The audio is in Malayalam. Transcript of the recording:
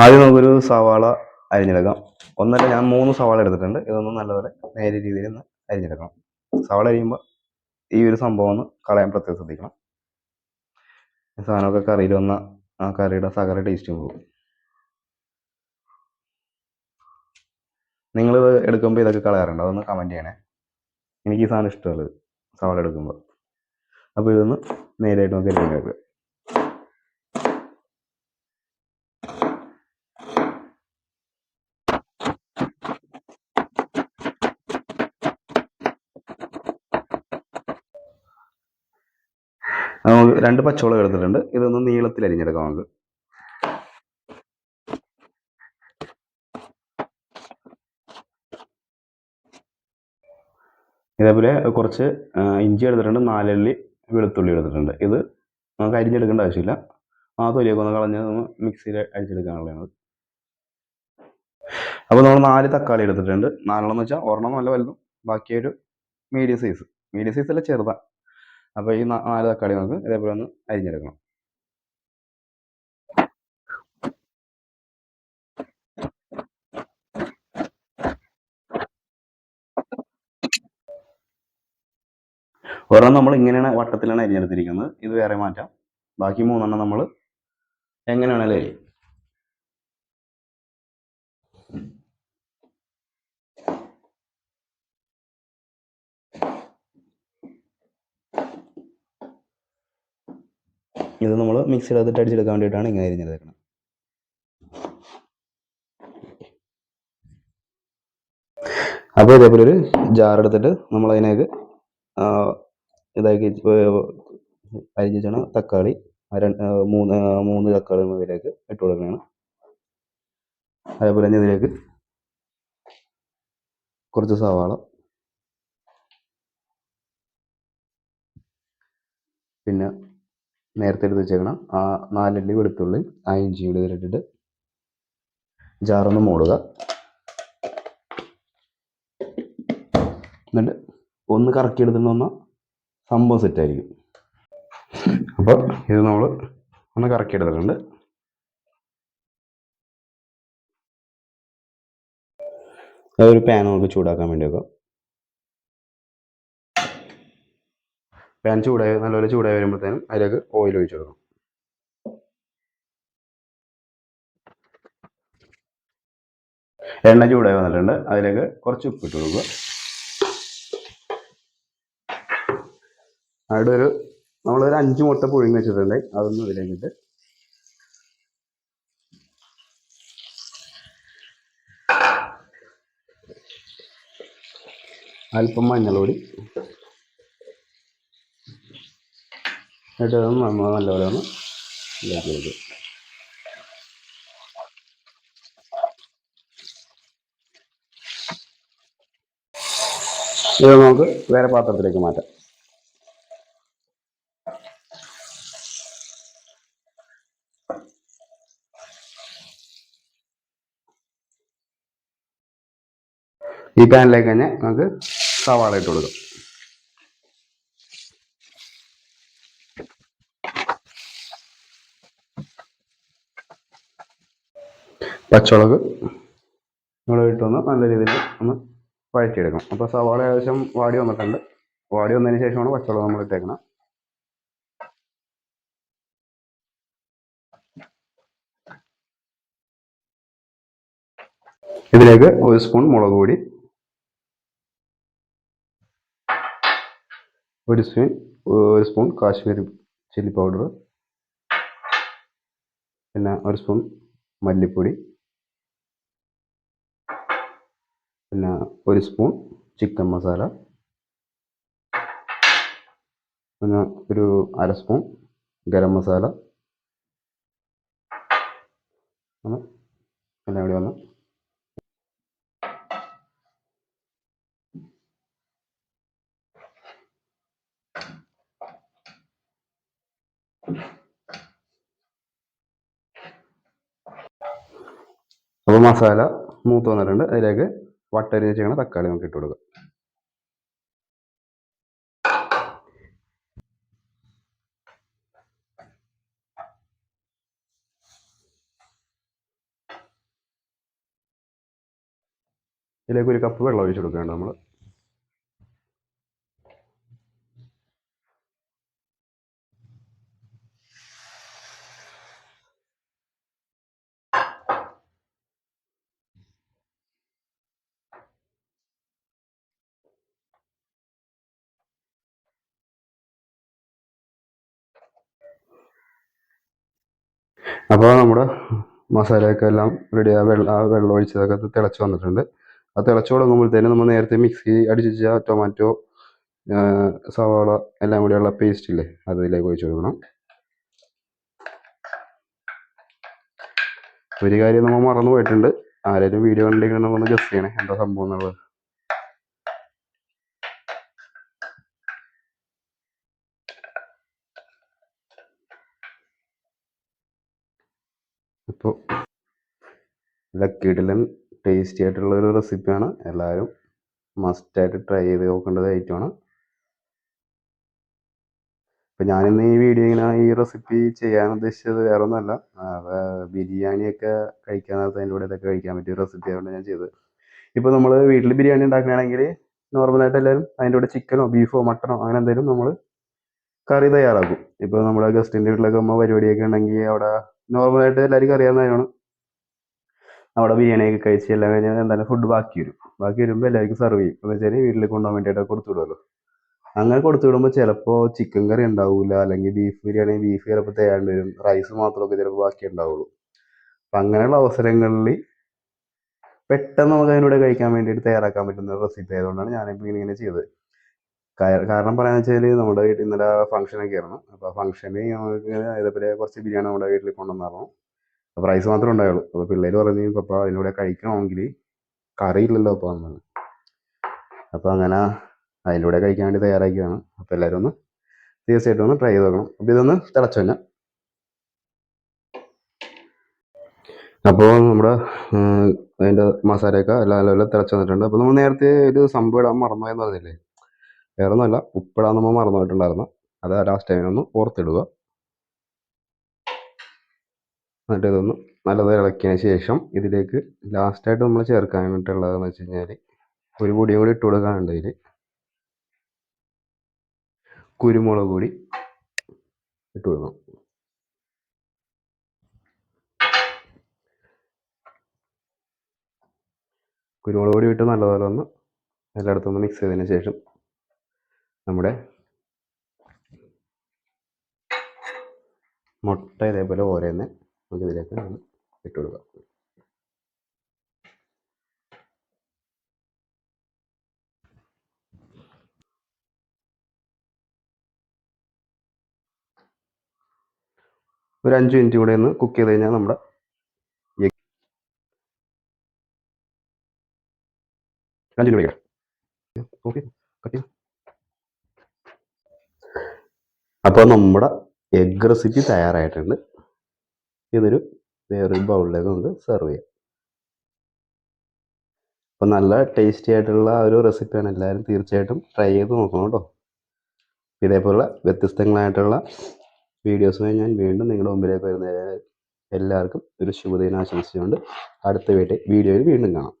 ആദ്യം നമുക്കൊരു സവാള അരിഞ്ഞെടുക്കാം. ഒന്നല്ല ഞാൻ മൂന്ന് സവാള എടുത്തിട്ടുണ്ട്. ഇതൊന്നും നല്ലപോലെ നേരെ രീതിയിൽ ഒന്ന് അരിഞ്ഞെടുക്കണം. സവാള അരിയുമ്പോൾ ഈ ഒരു സംഭവം ഒന്ന് കളയാൻ പ്രത്യേകം ശ്രദ്ധിക്കണം. സാധനമൊക്കെ കറിയിൽ വന്ന ആ കറിയുടെ സകല ടേസ്റ്റും പോകും. നിങ്ങൾ എടുക്കുമ്പോൾ ഇതൊക്കെ കളയാറുണ്ട്? അതൊന്ന് കമന്റ് ചെയ്യണേ. എനിക്ക് ഈ സാധനം ഇഷ്ടമുള്ളത് സവാള എടുക്കുമ്പോൾ അപ്പോൾ ഇതൊന്ന് നേരായിട്ട് നമുക്ക് എടുക്കാൻ നമുക്ക് രണ്ട് പച്ചവളം എടുത്തിട്ടുണ്ട്. ഇതൊന്ന് നീളത്തിൽ അരിഞ്ഞെടുക്കാം നമുക്ക്. ഇതേപോലെ കുറച്ച് ഇഞ്ചി എടുത്തിട്ടുണ്ട്. നാലല്ലി വെളുത്തുള്ളി എടുത്തിട്ടുണ്ട്. ഇത് നമുക്ക് അരിഞ്ഞെടുക്കേണ്ട ആവശ്യമില്ല. ആ തൊലിയൊക്കെ ഒന്ന് കളഞ്ഞ് ഒന്ന് മിക്സിയിൽ അരിച്ചെടുക്കാനുള്ളതാണ് അപ്പോൾ നമ്മൾ നാല് തക്കാളി എടുത്തിട്ടുണ്ട്. നാലെണ്ണം എന്ന് വെച്ചാൽ ഒരെണ്ണം നല്ല വലുതും ബാക്കിയൊരു മീഡിയം സൈസ് മീഡിയം സൈസ് അല്ല ചെറുതാണ് അപ്പോൾ ഈ നാല് തക്കാളി നമുക്ക് ഇതേപോലെ ഒന്ന് അരിഞ്ഞെടുക്കണം. ഒരെണ്ണം നമ്മൾ ഇങ്ങനെയാണ് വട്ടത്തിലാണ് അരിഞ്ഞെടുത്തിരിക്കുന്നത്. ഇത് വേറെ മാറ്റാം. ബാക്കി മൂന്നെണ്ണം നമ്മൾ എങ്ങനെയാണെങ്കിലും അരിയും ഇത് നമ്മൾ മിക്സ് മിക്സിയിലകത്തിട്ട് അടിച്ചെടുക്കാൻ വേണ്ടിയിട്ടാണ് ഇങ്ങനെ അരിഞ്ഞെടുക്കുന്നത് അപ്പോൾ ഇതേപോലെ ഒരു ജാർ എടുത്തിട്ട് നമ്മൾ അതിനേക്ക് ഇതാക്കി അരിഞ്ഞ് തക്കാളി മൂന്ന് മൂന്ന് തക്കാളി ഇതിലേക്ക് ഇട്ട് കൊടുക്കുന്നതാണ് അതേപോലെ തന്നെ ഇതിലേക്ക് കുറച്ച് സവാള പിന്നെ നേരത്തെ എടുത്ത് വെച്ചേക്കണം. ആ നാലല്ലി വെളുത്തുള്ളി ആ ഇഞ്ചി കൂടി ഇതിലിട്ടിട്ട് ജാറൊന്ന് മൂടുക. എന്നിട്ട് ഒന്ന് കറക്കി എടുത്തിട്ട് വന്നാൽ സംഭവം സെറ്റായിരിക്കും അപ്പോൾ ഇത് നമ്മൾ ഒന്ന് കറക്കി എടുത്തിട്ടുണ്ട്. അതൊരു പാൻ നമുക്ക് ചൂടാക്കാൻ വേണ്ടി വെക്കാം. പാൻ ചൂടായി നല്ലപോലെ ചൂടായി വരുമ്പോഴത്തേനും അതിലേക്ക് ഓയിൽ ഒഴിച്ചു കൊടുക്കണം. എണ്ണ ചൂടായി വന്നിട്ടുണ്ട്. അതിലേക്ക് കുറച്ച് ഉപ്പ് ഇട്ട് കൊടുക്കുക. അവിടെ ഒരു നമ്മളൊരു അഞ്ച് മുട്ട പുഴുങ്ങി വെച്ചിട്ടുണ്ട്. അതൊന്നും ഇതിലേക്കിട്ട് അല്പം മഞ്ഞൾപ്പൊടി എന്നിട്ട് നമ്മൾ നല്ലപോലെ ഒന്ന് ഇതാക്കി ഇത് നമുക്ക് വേറെ പാത്രത്തിലേക്ക് മാറ്റാം. ഈ പാനിലേക്ക് തന്നെ നമുക്ക് സവാള ഇട്ട് കൊടുക്കാം. പച്ചമുളക് നമ്മൾ ഇട്ടൊന്ന് നല്ല രീതിയിൽ ഒന്ന് വഴറ്റിയെടുക്കണം. അപ്പോൾ സവാള ഏകദേശം വാടി വന്നിട്ടുണ്ട്. വാടി വന്നതിന് ശേഷമാണ് പച്ചമുളക് നമ്മൾ ഇട്ടേക്കണം. ഇതിലേക്ക് ഒരു സ്പൂൺ മുളക് പൊടി ഒരു സ്പൂൺ ഒരു സ്പൂൺ കാശ്മീരി ചില്ലി പൗഡർ പിന്നെ ഒരു സ്പൂൺ മല്ലിപ്പൊടി പിന്നെ ഒരു സ്പൂൺ ചിക്കൻ മസാല പിന്നെ ഒരു അര സ്പൂൺ ഗരം മസാല എല്ലാം ഇവിടെ ഒന്ന്. അപ്പോൾ മസാല മൂത്ത് വന്നിട്ടുണ്ട്. അതിലേക്ക് വട്ടരി ചെയ്യണ തക്കാളി നമുക്ക് ഇട്ട് കൊടുക്കാം. ഇതിലേക്ക് ഒരു കപ്പ് വെള്ളം ഒഴിച്ച് കൊടുക്കുകയാണ് നമ്മൾ അപ്പോൾ നമ്മുടെ മസാലയൊക്കെ എല്ലാം റെഡി ആ വെള്ളം ആ വെള്ളം ഒഴിച്ചതൊക്കെ തിളച്ച് വന്നിട്ടുണ്ട്. ആ തിളച്ച് തുടങ്ങുമ്പോഴത്തേനും നമ്മൾ നേരത്തെ മിക്സി അടിച്ചിച്ച ടൊമാറ്റോ സവാള എല്ലാം കൂടിയുള്ള പേസ്റ്റ് ഇല്ലേ അതിലേക്ക് ഒഴിച്ച് കൊടുക്കണം. ഒരു കാര്യം നമ്മൾ മറന്നു പോയിട്ടുണ്ട് ആരെങ്കിലും വീഡിയോ കണ്ടിങ്ങനെ നമ്മൾ ഗസ് ചെയ്യണേ. എന്താ സംഭവം എന്നുള്ളത്? ഇപ്പോൾ നല്ല കിടിലൻ ടേസ്റ്റി ആയിട്ടുള്ള ഒരു റെസിപ്പിയാണ് എല്ലാവരും മസ്റ്റായിട്ട് ട്രൈ ചെയ്ത് നോക്കേണ്ടത് ഐറ്റമാണ് ഇപ്പം ഞാനിന്ന് ഈ വീഡിയോ ഇങ്ങനെ ഈ റെസിപ്പി ചെയ്യാൻ ഉദ്ദേശിച്ചത് വേറെ ഒന്നുമല്ല ബിരിയാണിയൊക്കെ കഴിക്കാൻ നേരത്തെ അതിന്റെ കൂടെ ഇതൊക്കെ കഴിക്കാൻ പറ്റിയ റെസിപ്പി ആയതുകൊണ്ട് ഞാൻ ചെയ്തത്. ഇപ്പോൾ നമ്മൾ വീട്ടിൽ ബിരിയാണി ഉണ്ടാക്കുകയാണെങ്കിൽ നോർമലായിട്ട് എല്ലാവരും അതിന്റെ കൂടെ ചിക്കനോ ബീഫോ മട്ടനോ അങ്ങനെ എന്തെങ്കിലും നമ്മൾ കറി തയ്യാറാക്കും. ഇപ്പോൾ നമ്മുടെ ഗസ്റ്റിന്റെ വീട്ടിലൊക്കെ നമ്മൾ പരിപാടിയൊക്കെ ഉണ്ടെങ്കിൽ അവിടെ നോർമലായിട്ട് എല്ലാവർക്കും അറിയാവുന്ന കാര്യമാണ്. അവിടെ ബിരിയാണിയൊക്കെ കഴിച്ച് എല്ലാം കഴിഞ്ഞാൽ എന്തായാലും ഫുഡ് ബാക്കി വരും. ബാക്കി വരുമ്പോൾ എല്ലാവർക്കും സെർവ് ചെയ്യും. എന്ന് വെച്ചാൽ വീട്ടിൽ കൊണ്ടുപോകാൻ വേണ്ടിയിട്ട് കൊടുത്തു വിടുമല്ലോ അങ്ങനെ കൊടുത്തു വിടുമ്പോൾ ചിലപ്പോൾ ചിക്കൻ കറി ഉണ്ടാവില്ല അല്ലെങ്കിൽ ബീഫ് ബിരിയാണി ബീഫ് ചിലപ്പോൾ തയ്യാണ്ട് വരും. റൈസ് മാത്രമൊക്കെ ചിലപ്പോൾ ബാക്കി ഉണ്ടാവുള്ളൂ. അപ്പം അങ്ങനെയുള്ള അവസരങ്ങളിൽ പെട്ടെന്ന് നമുക്ക് അതിനൂടെ കഴിക്കാൻ വേണ്ടിയിട്ട് തയ്യാറാക്കാൻ പറ്റുന്ന റെസിപ്പി ആയതുകൊണ്ടാണ് ഞാനിപ്പോൾ ഇങ്ങനെ ചെയ്തത്. കാരണം പറയാന്ന് വെച്ചാൽ നമ്മുടെ വീട്ടിൽ ഇന്നലെ ഫംഗ്ഷനൊക്കെ ആയിരുന്നു. അപ്പോൾ ഫംഗ്ഷന് നമുക്ക് ഇതേപോലെ കുറച്ച് ബിരിയാണി നമ്മുടെ വീട്ടിൽ കൊണ്ടുവന്നായിരുന്നു. അപ്പോൾ റൈസ് മാത്രമേ ഉണ്ടായുള്ളൂ. അപ്പോൾ പിള്ളേർ പറഞ്ഞു പപ്പ അതിനൂടെ കഴിക്കണമെങ്കിൽ കറി ഇല്ലല്ലോ അപ്പോൾ വന്നത് അപ്പോൾ അങ്ങനെ അതിലൂടെ കഴിക്കാൻ വേണ്ടി തയ്യാറാക്കിയാണ് അപ്പോൾ എല്ലാവരും ഒന്ന് തീർച്ചയായിട്ടും ഒന്ന് ട്രൈ ചെയ്ത് നോക്കണം അപ്പോൾ ഇതൊന്ന് തിളച്ചു തന്നെ അപ്പോൾ നമ്മുടെ അതിന്റെ മസാലയൊക്കെ എല്ലാം നല്ല തിളച്ച് വന്നിട്ടുണ്ട്. അപ്പോൾ നമ്മൾ നേരത്തെ ഒരു സംഭവം ഇടാൻ മറന്നു പോയെന്ന് പറഞ്ഞില്ലേ? വേറെ ഒന്നുമല്ല ഉപ്പിടാൻ നമ്മൾ മറന്നു പോയിട്ടുണ്ടായിരുന്നു അത് ലാസ്റ്റ് ടൈമിനൊന്ന് ഓർത്തിടുക. എന്നിട്ട് ഇതൊന്ന് നല്ലത് ഇളക്കിയതിന് ശേഷം ഇതിലേക്ക് ലാസ്റ്റായിട്ട് നമ്മൾ ചേർക്കാൻ ചേർക്കാനായിട്ടുള്ളതെന്ന് വെച്ച് കഴിഞ്ഞാൽ ഒരു പൊടിയും കൂടി ഇട്ട് കൊടുക്കാനുണ്ട് ഇതിൽ കുരുമുളക് പൊടി ഇട്ട് കൊടുക്കണം. കുരുമുളക് പൊടി ഇട്ട് നല്ലതുപോലെ ഒന്ന് എല്ലായിടത്തും ഒന്ന് മിക്സ് ചെയ്തതിന് ശേഷം നമ്മുടെ മുട്ട ഇതേപോലെ ഓരോന്ന് നമുക്ക് ഇതിലേക്ക് നമ്മൾ ഇട്ട് കൊടുക്കാം. ഒരു അഞ്ച് മിനിറ്റ് കൂടെ ഒന്ന് കുക്ക് ചെയ്ത് കഴിഞ്ഞാൽ നമ്മുടെ അഞ്ചു അഞ്ച് മിനിറ്റ് ഓക്കെ. കട്ടി അപ്പോൾ നമ്മുടെ എഗ് റെസിപ്പി തയ്യാറായിട്ടുണ്ട്. ഇതൊരു വേറൊരു ബൗളിലേക്ക് നമുക്ക് സെർവ് ചെയ്യാം. അപ്പോൾ നല്ല ടേസ്റ്റി ആയിട്ടുള്ള ഒരു റെസിപ്പിയാണ് എല്ലാവരും തീർച്ചയായിട്ടും ട്രൈ ചെയ്ത് നോക്കണം കേട്ടോ. ഇതേപോലുള്ള വ്യത്യസ്തങ്ങളായിട്ടുള്ള വീഡിയോസുമായി ഞാൻ വീണ്ടും നിങ്ങളുടെ മുമ്പിലേക്ക് വരുന്ന എല്ലാവർക്കും ഒരു ശുഭദിനം ആശംസിച്ചുകൊണ്ട് അടുത്ത വീഡിയോയിൽ വീണ്ടും കാണാം.